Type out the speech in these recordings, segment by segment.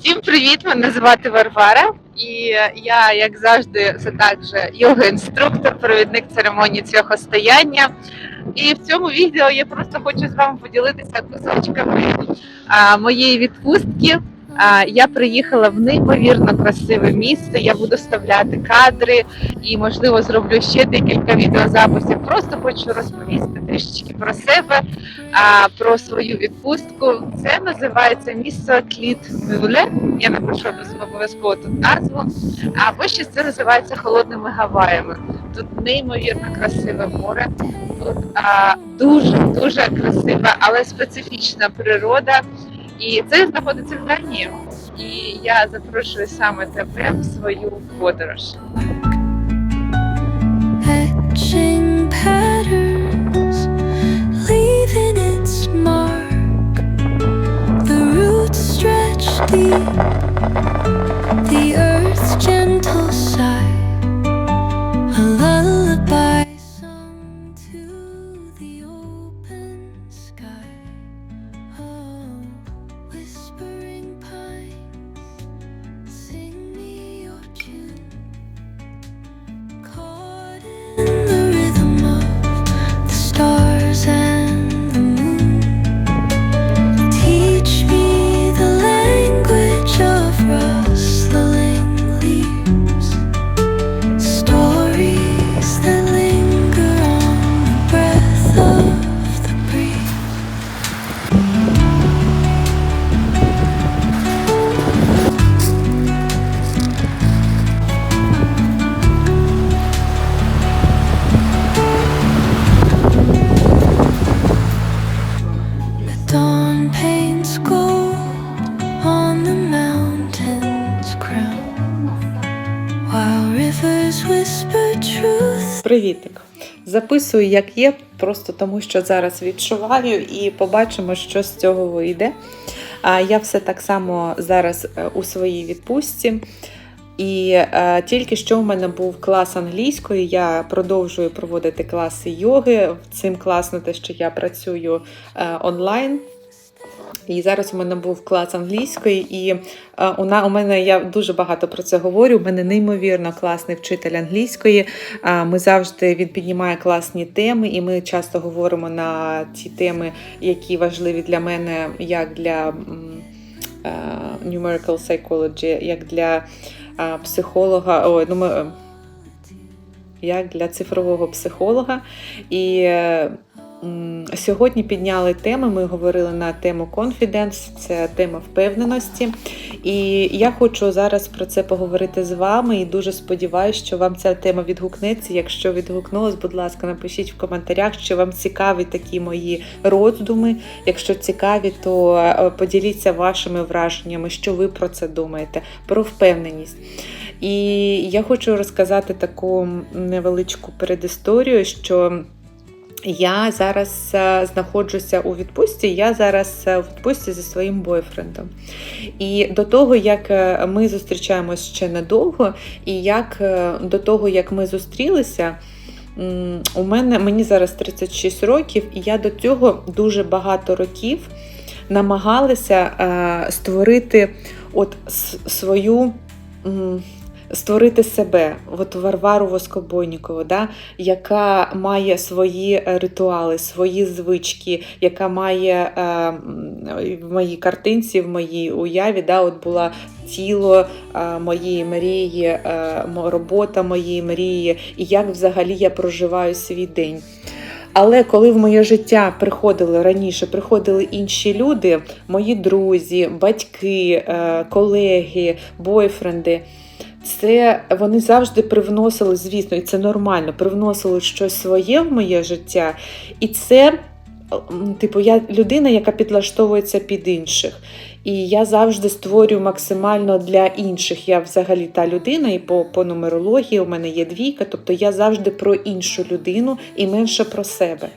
Всім привіт! Мене звати Варвара, і я, як завжди, все так же йога-інструктор, провідник церемонії цього стояння. І в цьому відео я просто хочу з вами поділитися кусочками моєї відпустки. Я приїхала в неймовірно красиве місце. Я буду вставляти кадри і, можливо, зроблю ще декілька відеозаписів. Просто хочу розповісти трішечки про себе, про свою відпустку. Це називається місто Кліт Мюле. Я напишу обов'язково тут назву. Або ще це називається холодними Гаваями. Тут неймовірно красиве море. Тут дуже дуже красива, але специфічна природа. І це знаходиться в Данії. І я запрошую саме тебе в свою подорож. The earth's gentle sigh, Привітик! Записую, як є, просто тому що зараз відчуваю і побачимо, що з цього вийде. Я все так само зараз е, у своїй відпустці. І е, тільки що у мене був клас англійської, я продовжую проводити класи йоги. Цим класно те, що я працюю е, онлайн. І зараз у мене був клас англійської, і е, у, мене я дуже багато про це говорю. У мене неймовірно класний вчитель англійської. Ми завжди він піднімає класні теми, і ми часто говоримо на ті теми, які важливі для мене, як для е, numerical psychology, як для е, психолога. Ой, ну, як для цифрового психолога. І сьогодні підняли теми. Ми говорили на тему confidence, це тема впевненості. І я хочу зараз про це поговорити з вами. І дуже сподіваюся, що вам ця тема відгукнеться. Якщо відгукнулась, будь ласка, напишіть в коментарях, що вам цікаві такі мої роздуми. Якщо цікаві, то е, поділіться вашими враженнями, що ви про це думаєте, про впевненість. І я хочу розказати таку невеличку передісторію, що я зараз е, знаходжуся у відпустці. Я зараз е, у відпустці зі своїм бойфрендом. І до того, як е, ми зустрічаємось ще недовго, і як до того, як ми зустрілися. У мене мені зараз 36 років, і я до цього дуже багато років намагалася створити от свою. Створити себе, от Варвару Воскобойнікову, да, яка має свої е, ритуали, свої звички, яка має е, в моїй картинці, в моїй уяві, да, от була тіло е, моєї мрії, робота моєї мрії, і як взагалі я проживаю свій день. Але коли в моє життя приходили раніше, приходили інші люди, мої друзі, батьки, колеги, бойфренди, це вони завжди привносили, звісно, і це нормально, привносили щось своє в моє життя. І це, типу, я людина, яка підлаштовується під інших. І я завжди створюю максимально для інших. Я взагалі та людина, і по, по нумерології у мене є двійка, тобто я завжди про іншу людину і менше про себе.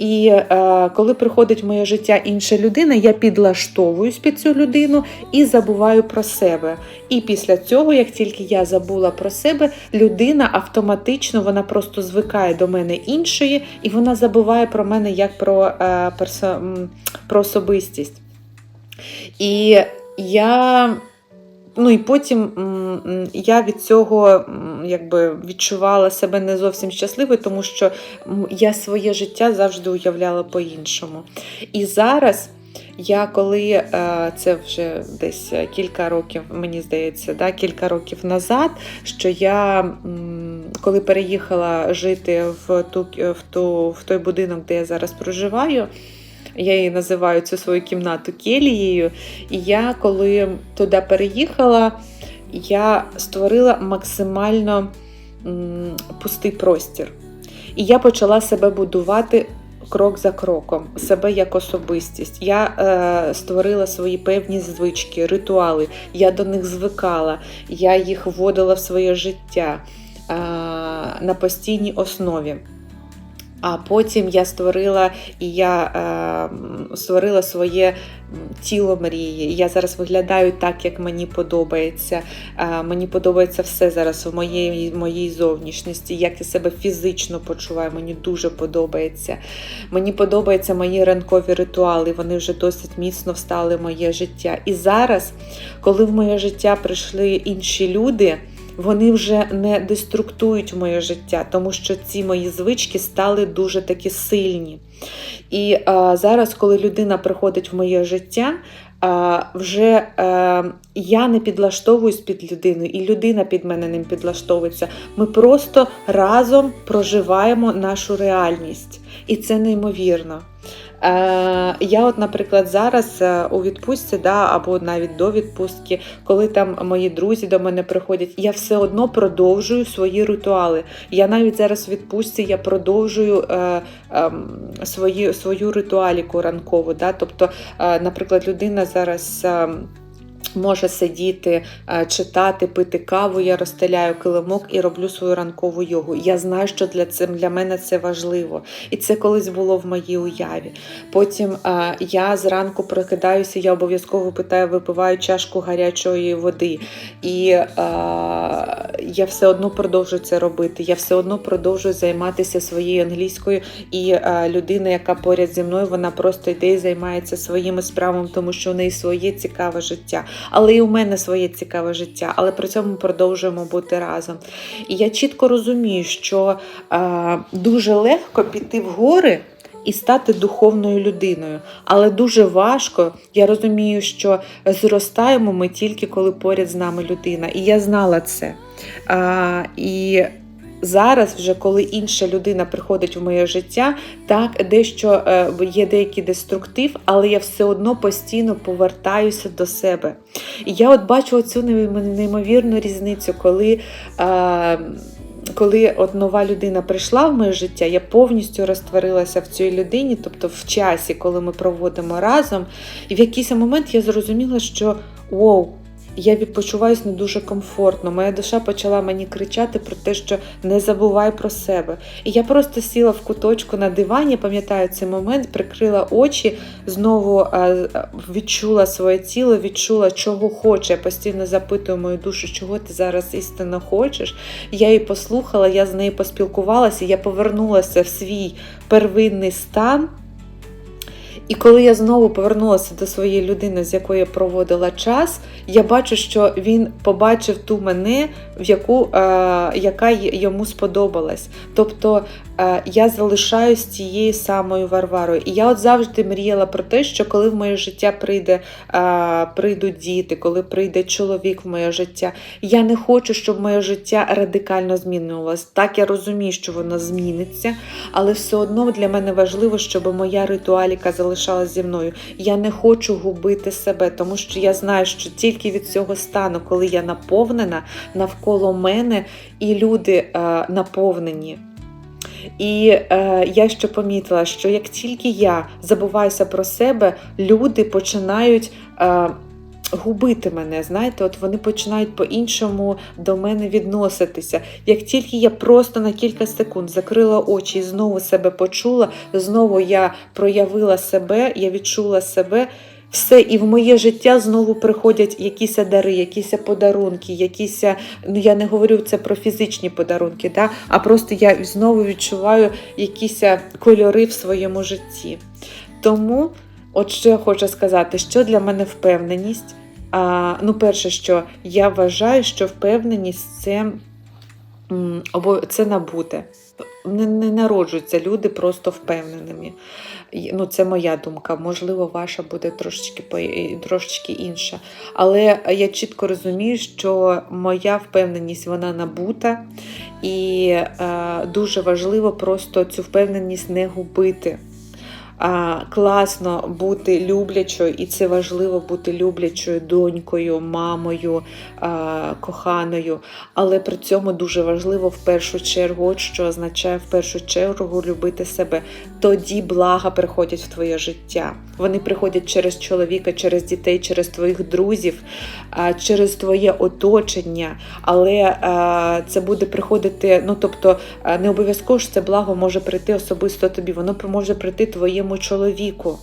І е, коли приходить в моє життя інша людина, я підлаштовуюсь під цю людину і забуваю про себе. І після цього, як тільки я забула про себе, людина автоматично вона просто звикає до мене іншої, і вона забуває про мене як про, е, персо, про особистість. І я. Ну і потім я від цього якби відчувала себе не зовсім щасливою, тому що я своє життя завжди уявляла по-іншому. І зараз я коли е, це вже десь кілька років, мені здається, да, кілька років назад, що я коли переїхала жити в, ту, в, ту, в той будинок, де я зараз проживаю. Я її називаю цю свою кімнату келією. І я, коли туди переїхала, я створила максимально пустий простір. І я почала себе будувати крок за кроком, себе як особистість. Я е, створила свої певні звички, ритуали. Я до них звикала, я їх вводила в своє життя е, на постійній основі. А потім я створила і я е, створила своє тіло мрії. Я зараз виглядаю так, як мені подобається. Е, мені подобається все зараз в моїй, моїй зовнішності, як я себе фізично почуваю. Мені дуже подобається. Мені подобаються мої ранкові ритуали. Вони вже досить міцно встали в моє життя. І зараз, коли в моє життя прийшли інші люди вони вже не деструктують моє життя, тому що ці мої звички стали дуже такі сильні. І а, зараз, коли людина приходить в моє життя, а, вже а, я не підлаштовуюсь під людину, і людина під мене не підлаштовується. Ми просто разом проживаємо нашу реальність. І це неймовірно. Е, я, от, наприклад, зараз е, у відпустці, да, або навіть до відпустки, коли там мої друзі до мене приходять, я все одно продовжую свої ритуали. Я навіть зараз в відпустці я продовжую е, е, свої, свою ритуаліку ранкову. Да? Тобто, е, наприклад, людина зараз. Е, Може сидіти, е, читати, пити каву, я розстеляю килимок і роблю свою ранкову йогу. Я знаю, що для цим для мене це важливо. І це колись було в моїй уяві. Потім е, я зранку прокидаюся, я обов'язково питаю, випиваю чашку гарячої води. І е, я все одно продовжую це робити. Я все одно продовжую займатися своєю англійською. І е, людина, яка поряд зі мною, вона просто йде і займається своїми справами, тому що у неї своє цікаве життя. Але і у мене своє цікаве життя, але при цьому продовжуємо бути разом. І я чітко розумію, що е, дуже легко піти в гори. І стати духовною людиною. Але дуже важко. Я розумію, що зростаємо ми тільки коли поряд з нами людина. І я знала це. А, і зараз, вже коли інша людина приходить в моє життя, так дещо е, є деякий деструктив, але я все одно постійно повертаюся до себе. І я от бачу цю неймовірну різницю, коли. Е, коли от нова людина прийшла в моє життя, я повністю розтворилася в цій людині, тобто в часі, коли ми проводимо разом. І в якийсь момент я зрозуміла, що воу, я відпочиваюсь не дуже комфортно. Моя душа почала мені кричати про те, що не забувай про себе. І я просто сіла в куточку на дивані, пам'ятаю цей момент, прикрила очі, знову е, відчула своє тіло, відчула, чого хоче. Я постійно запитую мою душу, чого ти зараз істинно хочеш. Я її послухала, я з нею поспілкувалася, я повернулася в свій первинний стан. І коли я знову повернулася до своєї людини, з якою я проводила час, я бачу, що він побачив ту мене, в яку, е, яка йому сподобалась. Тобто е, я залишаюсь тією самою Варварою. І я от завжди мріяла про те, що коли в моє життя прийде, е, прийдуть діти, коли прийде чоловік в моє життя, я не хочу, щоб моє життя радикально змінювалося. Так я розумію, що воно зміниться, але все одно для мене важливо, щоб моя ритуаліка залишалася зі мною. Я не хочу губити себе, тому що я знаю, що тільки від цього стану, коли я наповнена, навколо мене і люди е, наповнені. І е, я ще помітила, що як тільки я забуваюся про себе, люди починають. Е, Губити мене, знаєте, от вони починають по-іншому до мене відноситися. Як тільки я просто на кілька секунд закрила очі і знову себе почула, знову я проявила себе, я відчула себе, все, і в моє життя знову приходять якісь дари, якісь подарунки, якісь, ну я не говорю це про фізичні подарунки, да? а просто я знову відчуваю якісь кольори в своєму житті. Тому, от що я хочу сказати, що для мене впевненість. А, ну, перше, що я вважаю, що впевненість це, це набуте. Не, не народжуються люди просто впевненими. Ну, це моя думка. Можливо, ваша буде трошечки, трошечки інша. Але я чітко розумію, що моя впевненість вона набута, і е, дуже важливо просто цю впевненість не губити. Класно бути люблячою, і це важливо бути люблячою донькою, мамою, коханою. Але при цьому дуже важливо в першу чергу, от що означає в першу чергу любити себе. Тоді блага приходять в твоє життя. Вони приходять через чоловіка, через дітей, через твоїх друзів, через твоє оточення. Але це буде приходити, ну тобто не обов'язково ж це благо може прийти особисто тобі, воно може прийти твоєму чоловіку.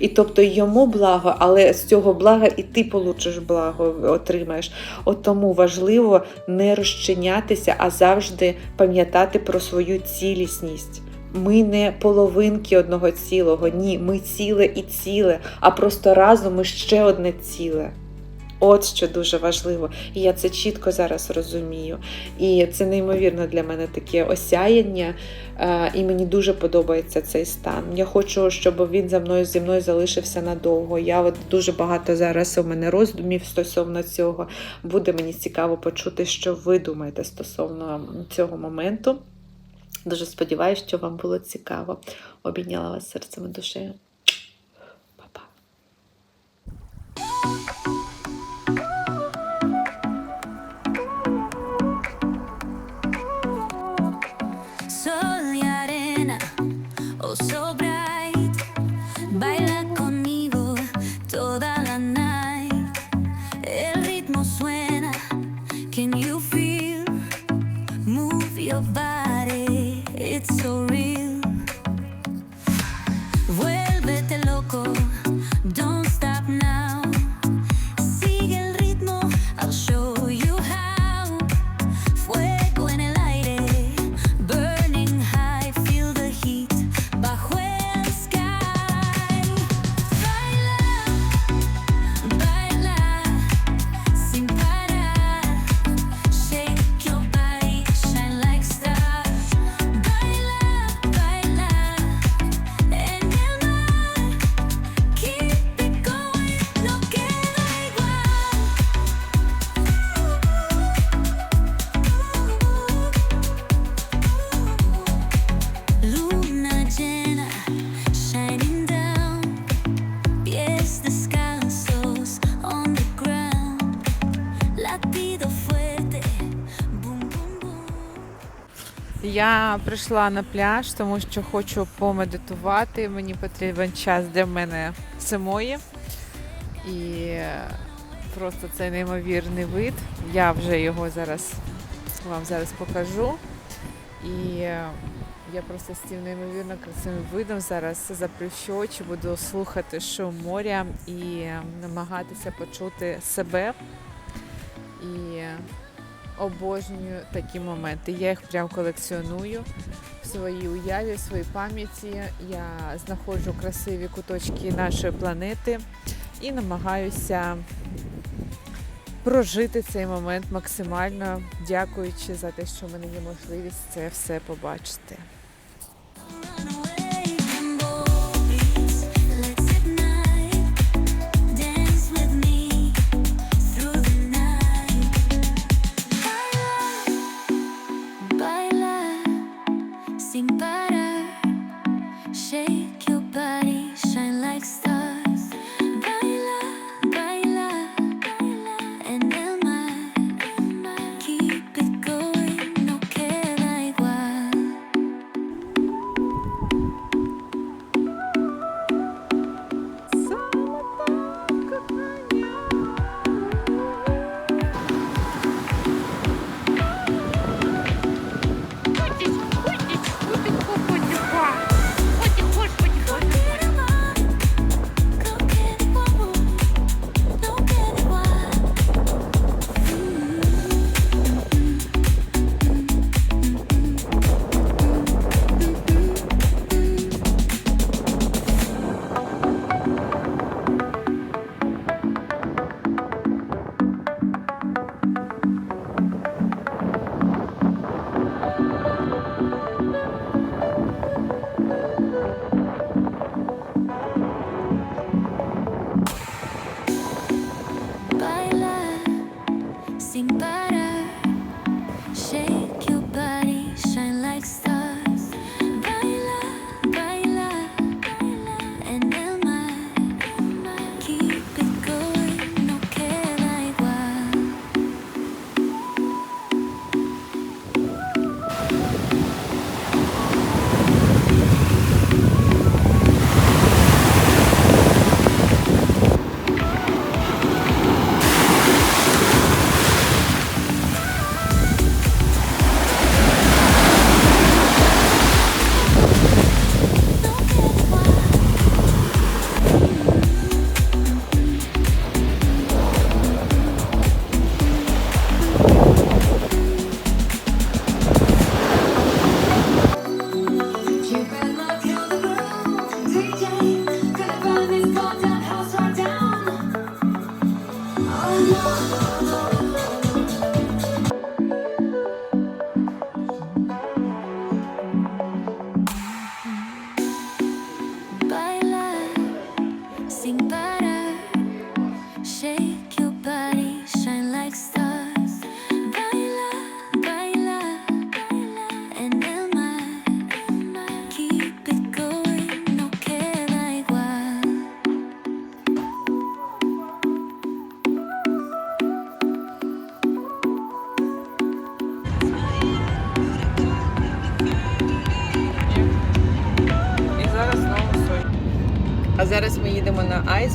І тобто йому благо, але з цього блага і ти получиш благо, отримаєш. От тому важливо не розчинятися, а завжди пам'ятати про свою цілісність. Ми не половинки одного цілого, ні, ми ціле і ціле, а просто разом ми ще одне ціле. От що дуже важливо. І я це чітко зараз розумію. І це неймовірно для мене таке осяяння. Е, І мені дуже подобається цей стан. Я хочу, щоб він за мною зі мною залишився надовго. Я от дуже багато зараз у мене роздумів стосовно цього. Буде мені цікаво почути, що ви думаєте стосовно цього моменту. Дуже сподіваюся, що вам було цікаво. Обійняла вас серцем і душею. Я прийшла на пляж, тому що хочу помедитувати. Мені потрібен час для мене самої. І просто це неймовірний вид. Я вже його зараз вам зараз покажу. І е, я просто з цим неймовірно красивим видом зараз заплющу очі, буду слухати шум моря і е, намагатися почути себе. І е, обожнюю такі моменти. Я їх прям колекціоную в своїй уяві, в своїй пам'яті. Я знаходжу красиві куточки нашої планети і намагаюся прожити цей момент максимально, дякуючи за те, що в мене є можливість це все побачити.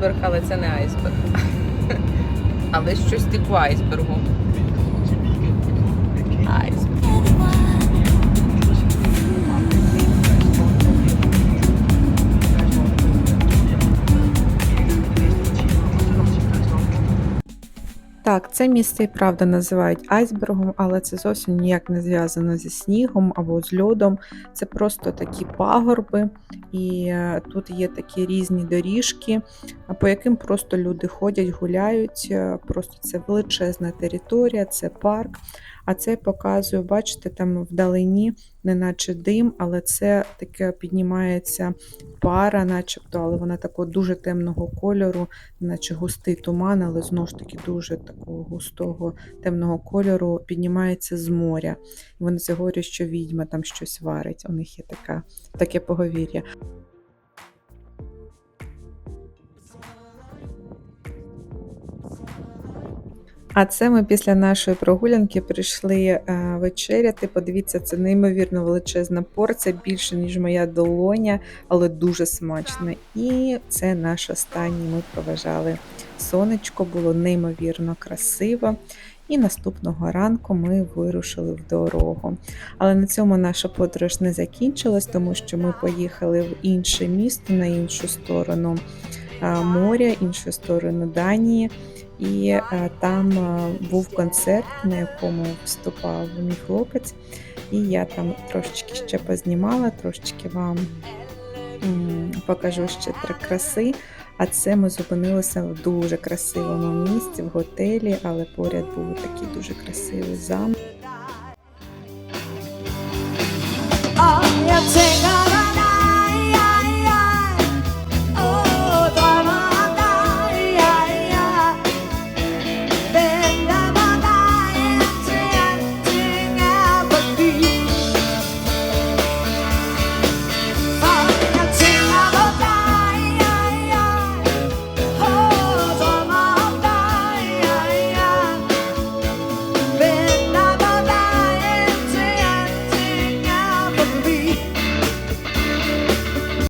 Айсберг, але це не айсберг. Але щось типу айсбергу. Так, це місце і правда називають айсбергом, але це зовсім ніяк не зв'язано зі снігом або з льодом. Це просто такі пагорби, і е, тут є такі різні доріжки, по яким просто люди ходять, гуляють. Е, Просто це величезна територія, це парк. А це показую, бачите, там вдалині, неначе дим, але це таке піднімається пара, начебто, але вона такого дуже темного кольору, наче густий туман, але знову ж таки дуже такого густого темного кольору піднімається з моря. І вони це говорять, що відьма там щось варить. У них є така, таке поговір'я. А це ми після нашої прогулянки прийшли е, вечеряти. Подивіться, це неймовірно величезна порція, більше ніж моя долоня, але дуже смачно. І це наш останній. Ми проважали сонечко, було неймовірно красиво. І наступного ранку ми вирушили в дорогу. Але на цьому наша подорож не закінчилась, тому що ми поїхали в інше місто на іншу сторону е, моря, іншу сторону Данії. І е, там е, був концерт, на якому виступав мій хлопець. І я там трошечки ще познімала, трошечки вам покажу ще три краси. А це ми зупинилися в дуже красивому місці, в готелі, але поряд був такий дуже красивий замок.